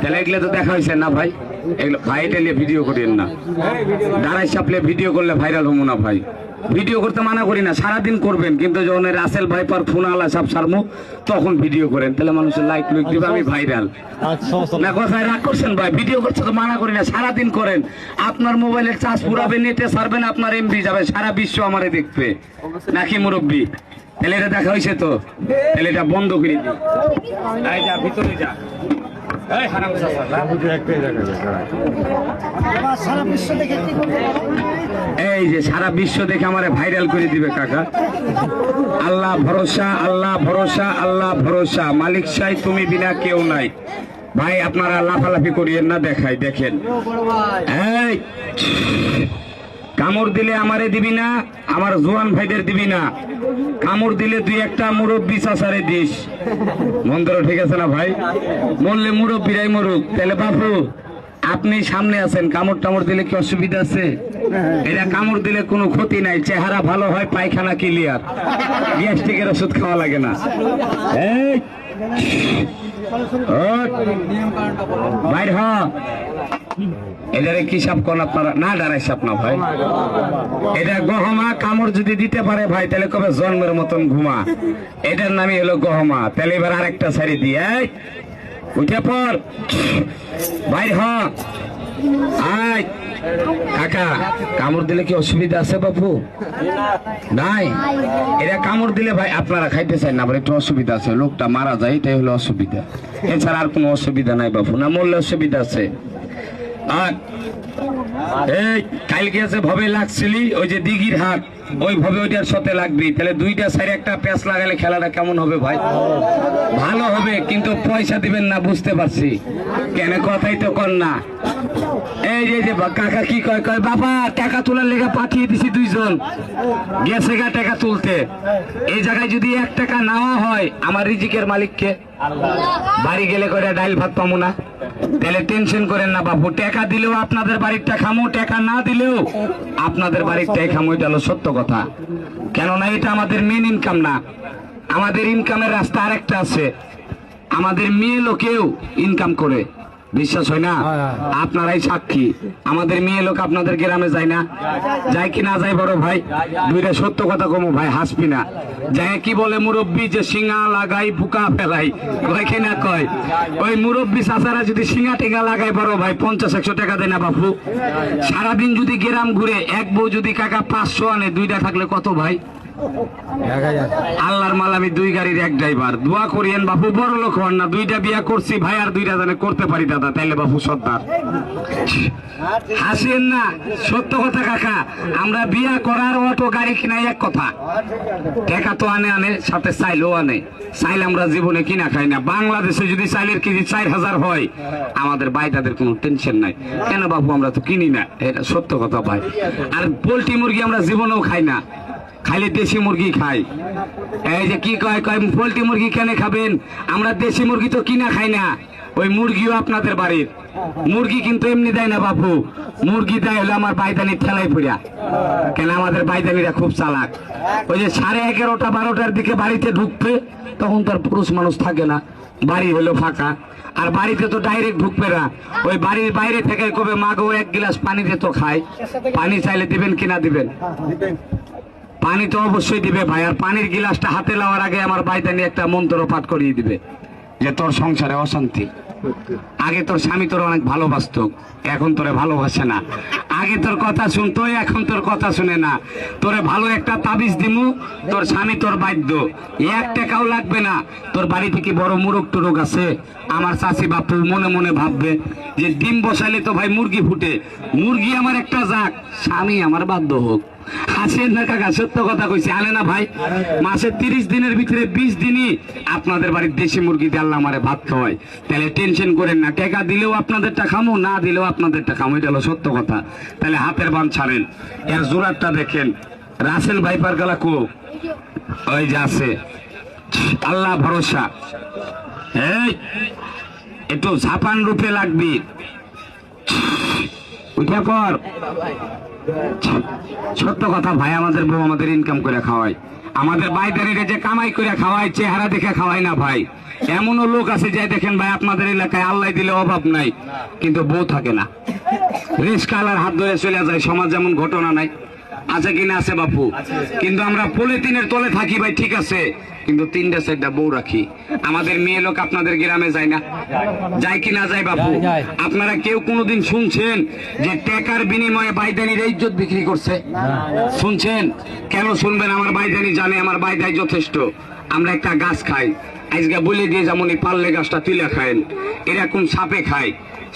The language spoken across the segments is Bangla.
তাহলে এগুলো তো দেখা হয়েছে না ভাই? এগুলো ভাই এটা ভিডিও করেন না। দাঁড়াই চাপলে ভিডিও করলে ভাইরাল হব না ভাই। ভিডিও করতে মানা করি না সারাদিন করবেন কিন্তু যখন রাসেল ভাইপার ফোন আলা সব সারমু তখন ভিডিও করেন। তাহলে মানুষের লাইক লুক দিবে আমি ভাইরাল আচ্ছা না কথায় রাগ করছেন ভাই? ভিডিও করছে তো মানা করি না সারাদিন করেন। আপনার মোবাইলের চার্জ পুরাবে নেটে সারবেন আপনার এমবি যাবে সারা বিশ্ব আমারে দেখবে। নাকি মুরব্বী? তাহলে এটা দেখা হয়েছে তো? তাহলে এটা বন্ধ করে। দিই যা ভিতরে যা। এই যে সারা বিশ্ব দেখে আমারে ভাইরাল করে দিবে কাকা। আল্লাহ ভরসা আল্লাহ ভরসা আল্লাহ ভরসা। মালিক সাই তুমি বিনা কেউ নাই। ভাই, আপনারা লাফালাফি করিয়েন না, দেখাই, দেখেন। এই কামড় দিলে আমারে দিবি না, আমার জোয়ান ভাইদের দিবি না। কামড় দিলে তুই একটা মুরব্বী চাষারে দিস। মন্ত্র ঠিক আছে না ভাই? মরলে মুরব্বীরাই মরুক। তাহলে বাপু, আপনি সামনে আছেন, কামড় টামড় দিলে কি অসুবিধা আছে? এটা কামড় দিলে কোনো ক্ষতি নাই, চেহারা ভালো হয়, পায়খানা ক্লিয়ার গ্যাস্ট্রিকের ওষুধ খাওয়া লাগে না। বাইর হ। কি সাপ কোন আপনারা? না দাঁড়াই সাপ না ভাই। এটা গহমা কামড় যদি দিতে পারে ভাই, তাহলে কবে জন্মের মতন ঘুমা? এটার নামই হলো গহমা। তাহলে এবার আরেকটা শাড়ি দিয়ে উঠে পর বাইর হ। কাকা, কামড় দিলে কি অসুবিধা আছে বাপু? নাই? এরা কামড় দিলে ভাই আপনারা খাইতে চাই না, আবার একটু অসুবিধা আছে, লোকটা মারা যায়, এটাই হলো অসুবিধা। এছাড়া আর কোনো অসুবিধা নাই বাপু, না মরলে অসুবিধা আছে। আর এই, কালকে আছে ভবে লাগছিলি, ওই যে দিঘির হাট ওই ভবে ওইটার সাথে লাগবি। তাহলে দুইটা সাইডে একটা প্যাঁচ লাগালে খেলাটা কেমন হবে ভাই? ভালো হবে, কিন্তু পয়সা দিবেন না, বুঝতে পারছি। কেন কথাই তো কর না। এই যে যে কাকা কি কয় কয়, বাবা, টাকা তোলার লেগে পাঠিয়ে দিছি দুইজন। গেছে গা টাকা তুলতে। এই জায়গায় যদি এক টাকা নেওয়া হয়, আমার রিজিকের মালিককে। বাড়ি গেলে করে ডাইল ভাত পামু না। তাহলে টেনশন করেন না বাপু টাকা দিলেও আপনাদের বাড়িটা খামো, টাকা না দিলেও আপনাদের বাড়িরটাই খামো, এটা হলো সত্য কথা। কেননা এটা আমাদের মেন ইনকাম না। আমাদের ইনকামের রাস্তা আরেকটা আছে। আমাদের মেয়ে লোকেও ইনকাম করে। বিশ্বাস হয় না? আপনারাই সাক্ষী। আমাদের মেয়ে লোক আপনাদের গ্রামে যায় না। যায় কি না যায় বড় ভাই? দুইটা সত্য কথা কমো ভাই হাসবি না। যায় কি বলে মুরব্বী যে সিঙ্গা লাগাই বুকা ফেলাই? কয় কি না কয়? ওই মুরব্বী চাচারা যদি সিঙ্গা টিঙ্গা লাগাই বড় ভাই পঞ্চাশ একশো টাকা দেয় না বাপু? সারাদিন যদি গ্রাম ঘুরে এক বউ যদি কাকা পাঁচশো আনে দুইটা থাকলে কত ভাই? আল্লাহর মাল আমি দুই গাড়ির এক ড্রাইভার দোয়া করিয়েন বাপু, বড় লোক হন না, দুইটা বিয়া করছি, ভাই আর দুইটা জানে করতে পারি, দাদা, তাইলে বাপু সর্দার। হাসেন না, সত্য কথা কাকা, আমরা বিয়া করার গাড়ি কিনাই এক কথা। তো আনে আনে, সাথে চাইলেও আনে। চাইলে আমরা জীবনে কিনা খাই না। বাংলাদেশে যদি চাইলের কেজি চার হাজার হয়, আমাদের বাইটাদের কোনো টেনশন নাই। কেন বাবু আমরা তো কিনি না? এটা সত্য কথা ভাই। আর পোলট্রি মুরগি আমরা জীবনেও খাই না। খালি দেশি মুরগি খাই এই যে কি কয় কয়, পোলট্রি মুরগি কেন খাবেন? আমরা দেশি মুরগি তো কিনা খাই না। ওই মুরগিও আপনাদের বাড়ির। মুরগি কিন্তু এমনি দেয় না বাপু। মুরগি দেয় হলো আমার বাইদানির ঠেলাই পড়িয়া কেন আমাদের বাইদানিরা খুব চালাক। ওই যে সাড়ে এগারোটা, বারোটার দিকে বাড়িতে ঢুকবে, তখন তার পুরুষ মানুষ থাকে না। বাড়ি হলো ফাঁকা। আর বাড়িতে তো ডাইরেক্ট ঢুকবে না। ওই বাড়ির বাইরে থেকে কবে মাগো এক গ্লাস পানি দে তো খায়। পানি চাইলে দিবেন কিনা দিবেন? পানি তো অবশ্যই দিবে ভাই, আর পানির গিলাসটা হাতে লওয়ার আগে আমার বাইদানি একটা মন্ত্র পাঠ করিয়ে দিবে, যে তোর সংসারে অশান্তি। আগে তোর স্বামী তোর অনেক ভালোবাসতো, এখন তোরে ভালোবাসে না। আগে তোর কথা শুনতো, এখন তোর কথা শুনে না। তোরে ভালো একটা তাবিজ দিমু, তোর স্বামী তোর বাধ্য। এক টাকাও লাগবে না। তোর বাড়ি থেকে বড় মুরগ টুরুক আছে। আমার চাষি বাপু মনে মনে ভাববে যে ডিম বসাইলে তো ভাই মুরগি ফুটে। মুরগি আমার একটা যাক স্বামী আমার বাধ্য হোক। হাসেন না কাকা? সত্য কথা কইছি। আনে না ভাই। মাসে তিরিশ দিনের ভিতরে বিশ দিনই আপনাদের বাড়ির দেশি মুরগি দিয়ে আল্লাহ আমারে ভাত খাওয়ায়। তাহলে টেনশন করেন না। টাকা দিলেও আপনাদেরটা খামো না দিলেও আপনাদেরটা খামো। এটা হলো সত্য কথা। তাহলে হাতের বান ছাড়েন। এর জোরারটা দেখেন। রাসেল ভাইপার গালা কো ওই যে আছে। আল্লাহ ভরসা। এই একটু ঝাপান রূপে লাগবি। উঠে পর সত্য কথা, ভাই, আমাদের বউ আমাদের ইনকাম করে খাওয়ায়। আমাদের বাইদারিরা যে কামাই করে খাওয়ায়, চেহারা দেখে খাওয়ায় না, ভাই। এমনও লোক আছে যে, দেখেন ভাই, আপনাদের এলাকায় আল্লাহ দিলে অভাব নাই, কিন্তু বউ থাকে না। রিস্কালার হাত ধরে চলে যায়, সমাজ যেমন ঘটনা নাই। আছে কিনা আছে বাপু? কিন্তু আমরা পলিথিনের তলে থাকি ভাই ঠিক আছে। কিন্তু তিনটা চারটা বউ রাখি। আমাদের মেয়ে লোক আপনাদের গ্রামে যায় না। যায় কি না যায় বাপু? আপনারা কেউ কোনোদিন শুনছেন যে টাকার বিনিময়ে বাইদানির ইজ্জত বিক্রি করছে? শুনছেন? কেন শুনবেন? আমার বাইদানি জানে আমার বাইদাই যথেষ্ট। আমরা একটা গাছ খাই। আজকে বলে দিয়ে যেমন এই পাল্লে গাছটা তুলে খায়েন। এরকম সাপে খায়?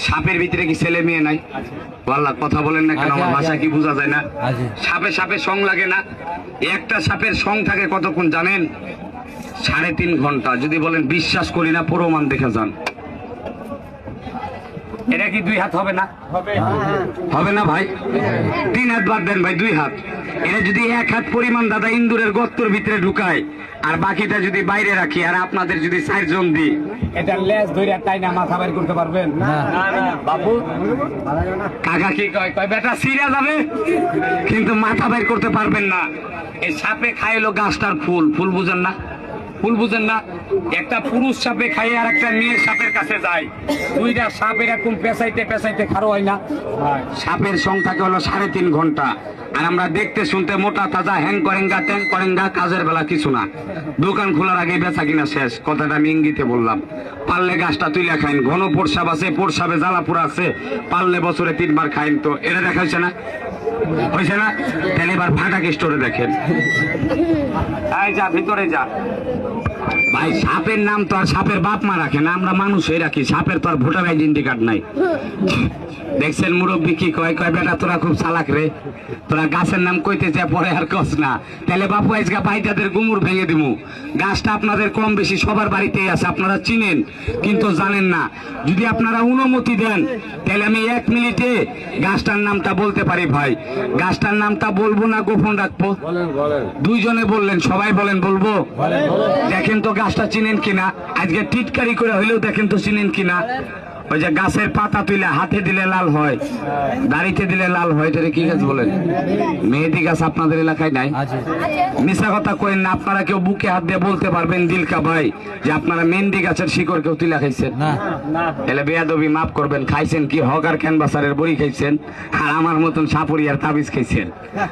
সাপের ভিতরে কি ছেলে মেয়ে নাই? বল্লা কথা বলেন না কেন আমার ভাষা কি বোঝা যায় না? সাপে সাপে সং লাগে না। একটা সাপের সং থাকে কতক্ষণ জানেন? সাড়ে তিন ঘণ্টা। যদি বলেন বিশ্বাস করি না প্রমাণ দেখে যান। এটা কি দুই হাত হবে না হবে না ভাই তিন হাত বাদ দেন ভাই দুই হাত এটা যদি এক হাত পরিমাণ দাদা ইন্দুরের গর্তর ভিতরে ঢুকায় আর বাকিটা যদি বাইরে রাখি আর আপনাদের যদি চারজন দিই এটা লেজ ধরে তাই না মাথা বাইর করতে পারবেন বাবু কাকা কি কয় কয় বেটা সিরা যাবে কিন্তু মাথা বাইর করতে পারবেন না এই সাপে খাইলো গাছটার ফুল ফুল বুঝেন না ফুল বুঝেন না, একটা পুরুষ সাপে খাই আর একটা মেয়ের সাপের কাছে যায়। দুইটা সাপ এরকম পেঁচাইতে পেঁচাইতে খারো হয় না। সাপের সংখ্যাকে হলো সাড়ে তিন ঘণ্টা। আর আমরা দেখতে শুনতে মোটা তাজা হ্যাং করেঙ্গা ট্যাং করেঙ্গা, কাজের বেলা কিছু না। দোকান খোলার আগে বেচা কিনা শেষ, কথাটা আমি ইঙ্গিতে বললাম। পারলে গাছটা তুলে খাইন, ঘন পোরসাব আছে, পোরসাবে জ্বালাপুরা আছে, পারলে বছরে তিনবার খাইন তো, এটা দেখা হয়েছে না। হয়েছে না, তাহলে এবার স্টোরে দেখেন যা, ভিতরে যা। ভাই, সাপের নাম তো আর সাপের বাপ মা রাখে না, আমরা মানুষই রাখি। সাপের তো আর ভোটার আইডেন্টি কার্ড নাই। দেখছেন মুরব্বী কি কয় কয়, বেটা, তোরা খুব চালাক রে। তোরা গাছের নাম কইতে চায় পরে আর কস না। তাহলে বাপু, আজকে বাইটাদের গুমুর ভেঙে দিমু। গাছটা আপনাদের কম বেশি সবার বাড়িতেই আছে, আপনারা চিনেন, কিন্তু জানেন না। যদি আপনারা অনুমতি দেন, তাহলে আমি এক মিনিটে গাছটার নামটা বলতে পারি ভাই। গাছটার নামটা বলব না গোপন রাখব? দুইজনে বললেন সবাই বলেন বলব? দেখেন তো গাছটা চিনেন কিনা? আজকে টিটকারি করে হইলেও দেখেন তো চিনেন কিনা? ওই যে গাছের পাতা তুলে হাতে দিলে লাল হয় দাড়িতে দিলে লাল হয় এটা কি গাছ বলেন? মেহেদি গাছ আপনাদের এলাকায় নাই? মিশা কথা কইন না আপনারা কেউ বুকে হাত দিয়ে বলতে পারবেন দিলকা ভাই যে আপনারা মেহেন্দি গাছের শিকড় কেউ তুলে খাইছেন। এলে বেয়াদবি মাফ করবেন খাইছেন কি? হক আর ক্যানভাসারের বড়ি খাইছেন আর আমার মতন সাপুরিয়ার তাবিজ খাইছেন।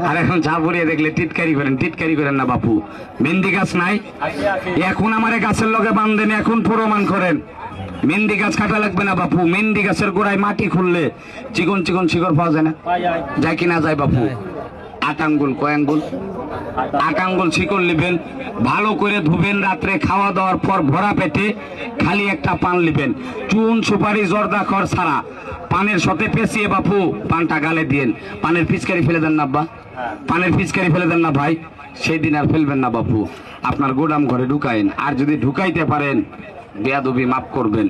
আর এখন সাপুরিয়া দেখলে টিটকারি করেন টিটকারি করেন না বাপু। মেহেন্দি গাছ নাই? এখন আমার গাছের লগে বান্ধেন এখন প্রমাণ করেন। মেহেন্দি গাছ কাটা লাগবে না, বাপু। মেহেন্দি গাছের গোড়ায় মাটি খুললে চিকন চিকন শিকড় পাওয়া যায় না। যায় কিনা যায়, বাপু? আট আঙ্গুল, কয় আঙ্গুল? আট আঙ্গুল শিকড় নেবেন, ভালো করে ধুবেন রাত্রে, খাওয়া দাওয়ার পর ভরা পেটে খালি একটা পান নেবেন। চুন, সুপারি, জর্দা খর ছাড়া। পানের সাথে পেঁচিয়ে, বাপু, পানটা গালে দিয়েন। পানের পিচকারি ফেলে দেন না, আব্বা। পানের পিচকারি ফেলে দেন না, ভাই। সেই দিন আর ফেলবেন না, বাপু। আপনার গোদাম ঘরে ঢুকাইন আর যদি ঢুকাইতে পারেন বেয়াদবি মাফ করবেন।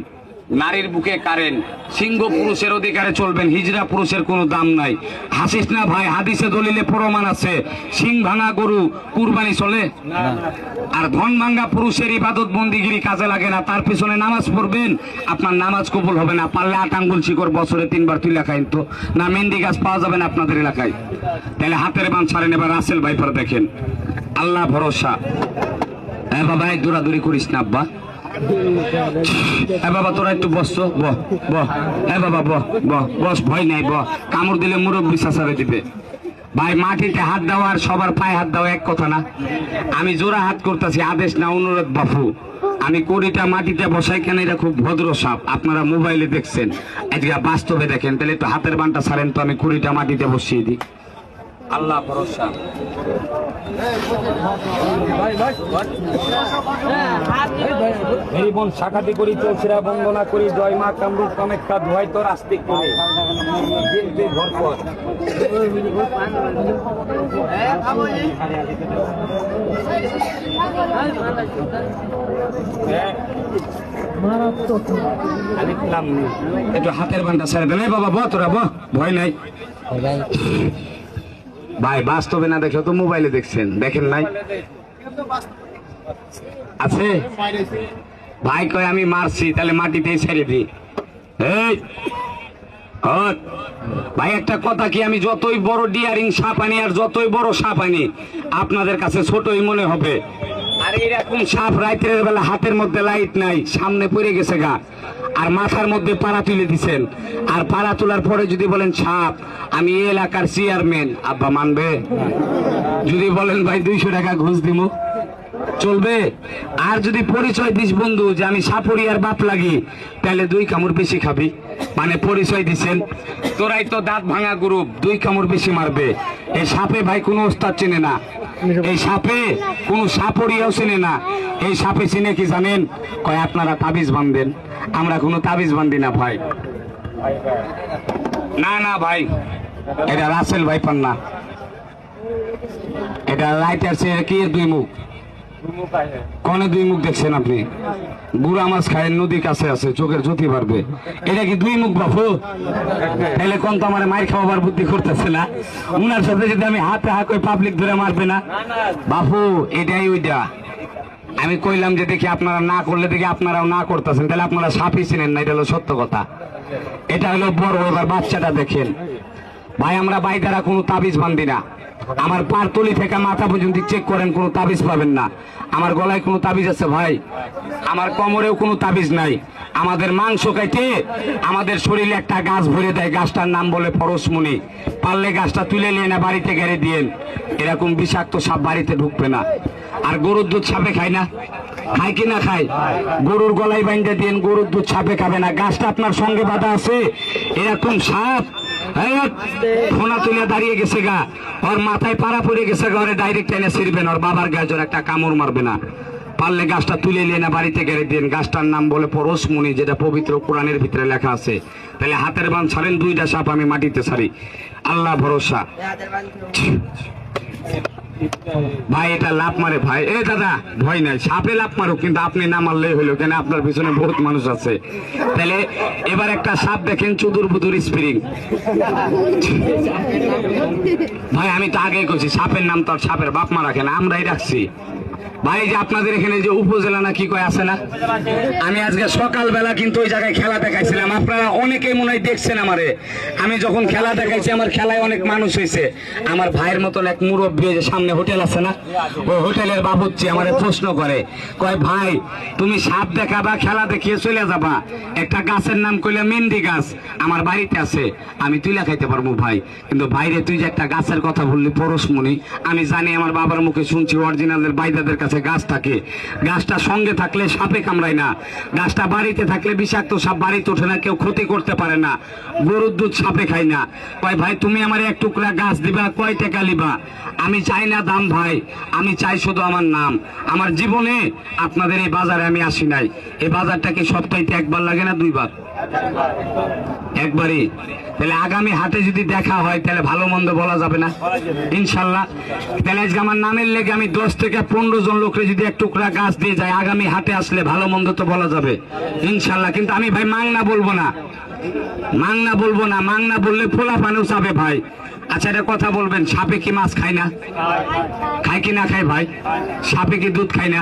নারীর বুকে কারেন সিংহ পুরুষের অধিকারে চলবেন হিজরা পুরুষের কোনো দাম নাই। হাসিস না ভাই হাদিসে দলিলে প্রমাণ আছে। সিং ভাঙা গরু কুরবানি চলে? আর ধন ভাঙ্গা পুরুষের ইবাদত বন্দিগিরি কাজে লাগে না তার পিছনে নামাজ পড়বেন। আপনার নামাজ কবুল হবে না পারলে আট আঙ্গুল শিকড় বছরে তিনবার তুই লেখাইন তো। না মেহেন্দি গাছ পাওয়া যাবে না আপনাদের এলাকায়। তাহলে হাতের বান ছাড়েন এবার রাসেল ভাইপার দেখেন। আল্লাহ ভরসা। হ্যাঁ বাবা এই দৌড়াদৌড়ি করিস না আব্বা। বাবা তোরা একটু বস তো, বহ বাবা বহ বহ বস ভয় নাই বহ। কামড় দিলে মুরব্বী দিবে। ভাই মাটিতে হাত দেওয়া আর সবার পায়ে হাত দেওয়া এক কথা না। আমি জোড়া হাত করতেছি আদেশ না অনুরোধ বাপু। আমি কোড়িটা মাটিতে বসাই কেন এটা খুব ভদ্র সাপ। আপনারা মোবাইলে দেখছেন। আজকে বাস্তবে দেখেন তাহলে তো হাতের বানটা ছাড়েন তো আমি কুড়িটা মাটিতে বসিয়ে দিই। আল্লাহ ভরসা। এই বোন শাখাতি করি, চৌচিরা বন্দনা করি, জয় মা কামরূপ কামেক্ষা ধোয়াই তোর আস্তিক করে। মিম। একটু হাতের বানটা ছেড়ে দেন বাবা, ব তোরা, ব। ভয় নাই। ভাই, বাস্তবে না দেখলে তো মোবাইলে দেখছেন, দেখেন নাই? আছে? ভাই কয়, আমি মারছি, তাহলে মাটিতেই ছেড়ে এই ভাই, একটা কথা কি, আমি যতই বড় ডিয়ারিং সাপ আনি আর যতই বড় সাপ আনি, আপনাদের কাছে ছোটই মনে হবে। আর এরকম সাপ রাতের বেলা হাতের মধ্যে লাইট নাই, সামনে পড়ে গেছে গা। আর মাথার মধ্যে পাড়া তুলে দিছেন। আর পাড়া তোলার পরে যদি বলেন, সাপ, আমি এই এলাকার চেয়ারম্যান। আব্বা মানবে? যদি বলেন, ভাই, দুইশো টাকা ঘুষ দিমু। চলবে? আর যদি পরিচয় দিস বন্ধু যে আমি সাপুরিয়ার বাপ লাগি, তাহলে দুই কামড় বেশি খাবি। মানে পরিচয় দিছেন। তোরাই তো দাঁত ভাঙা গ্রুপ দুই কামড় বেশি মারবে। এই সাপে ভাই কোনো ওস্তাদ চেনে না। এই সাপে কোনো সাপরিয়াও চেনে না। এই সাপে চিনে কি জানেন? কয়, আপনারা তাবিজ বান্ধেন আমরা কোনো তাবিজ বান্ধি না, ভাই। না না, ভাই। এটা রাসেল ভাই পান না এটা লাইটার চেয়ে কি? দুই মুখ। কনে দুই মুখ দেখছেন আপনি? বুড়া মাছ খায় নদী কাছে আছে, চোখের জ্যোতি পারবে এটা কি দুই মুখ বাপু? তাহলে কোন তো আমার মায়ের খাওয়াবার বুদ্ধি করতেছে না? উনার সাথে যদি আমি হাতে হাত পাবলিক ধরে মারবে না? বাপু, এটাই ওইটা। আমি কইলাম যে দেখি আপনারা না করলে দেখি আপনারাও না করতেছেন, তাহলে আপনারা সাপই চিনেন না, এটা হলো সত্য কথা। এটা হলো বড় বাচ্চাটা দেখেন। ভাই, আমরা ভাই দ্বারা কোনো তাবিজ বান্ধি না। আমার পারতলি থেকে মাথা পর্যন্ত চেক করেন, কোনো তাবিজ পাবেন না। আমার গলায় কোনো তাবিজ আছে ভাই? আমার কোমরেও কোনো তাবিজ নাই। আমাদের মাংস কাইতে আমাদের শরীরে একটা গাছ ভরে দেয়। গাছটার নাম বলে পরশমণি। পারলে গাছটা তুলে নিয়ে না, বাড়িতে গেড়ে দিয়েন এরকম বিষাক্ত সাপ বাড়িতে ঢুকবে না। আর গরুর দুধ সাপে খায় না? খায় কি না খায়? গরুর গলায় বাইন্দে দিন গরুর দুধ সাপে খাবে না। গাছটা আপনার সঙ্গে বাঁধা আছে। এরকম সাপ ফোনা তুলে দাঁড়িয়ে গেছে গা। ওর মাথায় পাড়া পড়ে গেছে গা ওরে ডাইরেক্ট এনে ছিড়বেন ওর বাবার গাছ ওর একটা কামড় মারবে না। পারলে গাছটা তুলে নিয়ে না বাড়িতে গেড়ে দিন। গাছটার নাম বলে পরশমণি যেটা পবিত্র কোরআনের ভিতরে লেখা আছে। তাহলে হাতের বান ছাড়েন দুইটা সাপ আমি মাটিতে ছাড়ি। আল্লাহ ভরসা। ভাই, এটা লাভ মারে। ভাই, এ দাদা, ভয় নাই, সাপে লাভ মারুক, কিন্তু আপনি না মারলেই কেন? আপনার পিছনে বহুত মানুষ আছে। তাহলে এবার একটা সাপ দেখেন চুদুর বুদুর স্প্রিং ভাই, আমি তো আগেই করছি সাপের নাম তো সাপের বাপ মা রাখে না, আমরাই রাখছি। ভাই যে আপনাদের এখানে যে উপজেলা না কি কয় আছে না? আমি আজকে সকালবেলা কিন্তু ওই জায়গায় খেলা দেখাইছিলাম। আপনারা অনেকেই মনে হয় দেখছেন আমারে। আমি যখন খেলা দেখাইছি, আমার খেলায় অনেক মানুষ হয়েছে আমার ভাইয়ের মতন এক মুরব্বী যে সামনে হোটেল আছে না? ওই হোটেলের বাবুচ্চি আমারে প্রশ্ন করে। কয়, ভাই, তুমি সাপ দেখাবা, খেলা দেখিয়ে চলে যাবা। একটা গাছের নাম কইলে মেন্দি গাছ। আমার বাড়িতে আছে। আমি তুইলা খাইতে পারব, ভাই। কিন্তু বাইরে তুই যে একটা গাছের কথা বললি পরশমণি, আমি জানি আমার বাবার মুখে শুনছি অরিজিনালদের বাইদাদের কাছে গাছ থাকে গাছটা সঙ্গে থাকলে সাপে কামড়ায় না। গাছটা বাড়িতে থাকলে বিষাক্ত সাপ বাড়িতে ওঠে না, কেউ ক্ষতি করতে পারে না। গরুর দুধ সাপে খায় না। কয়, ভাই, তুমি আমার এক টুকরা গাছ দিবা, কয় টাকা লিবা? আমি চাই না দাম, ভাই। আমি চাই শুধু আমার নাম। আমার জীবনে আপনাদের এই বাজারে আমি আসি নাই। এই বাজারটাকে সপ্তাহে একবার লাগে না দুইবার? একবারই। তাহলে আগামী হাতে যদি দেখা হয়, তাহলে ভালো মন্দ বলা যাবে না? ইনশাল্লাহ। তাহলে আজকে আমার নামের লেগে আমি দশ থেকে পনেরো জন লোকরে যদি এক টুকরা গাছ দিয়ে যায়, আগামী হাতে আসলে ভালো মন্দ তো বলা যাবে। ইনশাল্লাহ। কিন্তু আমি ভাই মাংনা বলব না। মাংনা বলব না। মাংনা বললে ফোলা পানেও চাবে ভাই। আচ্ছা এটা কথা বলবেন, সাপে কি মাছ খায় না? খায় কি না খায় ভাই? সাপে কি দুধ খায় না?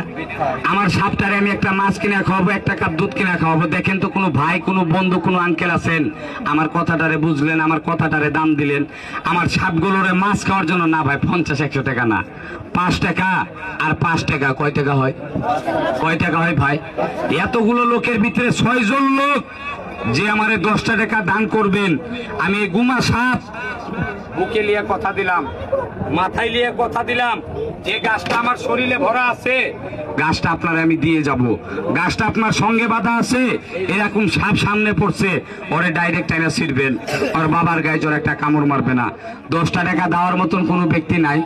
আমার সাপটারে আমি একটা মাছ কিনে খাওয়াবো একটা কাপ দুধ কিনে খাওয়াবো। দেখেন তো, কোনো ভাই, কোনো বন্ধু, কোনো আঙ্কেল আছেন? আমার কথাটারে বুঝলেন, আমার কথাটারে দাম দিলেন। আমার সাপগুলোরে মাছ খাওয়ার জন্য, না ভাই, পঞ্চাশ, একশো টাকা না। পাঁচ টাকা আর পাঁচ টাকা, কয় টাকা হয়? কয় টাকা হয় ভাই? এতগুলো লোকের ভিতরে ছয়জন লোক যে আমারে দশটা টাকা দান করবেন। আমি গুমা সাপ বুকে নিয়ে কথা দিলাম, মাথায় নিয়ে কথা দিলাম, যে গাছটা আমার শরীরে ভরা আছে, গাছটা আপনার আমি দিয়ে যাব। গাছটা আপনার সঙ্গে বাধা আছে, এরকম সাপ সামনে পড়ছে, ওরে ডাইরেক্ট টাইনা ছিটবেন ওর বাবার গায়ে জোর একটা কামড় মারবে না। দশটা টাকা দেওয়ার মতন কোনো ব্যক্তি নাই।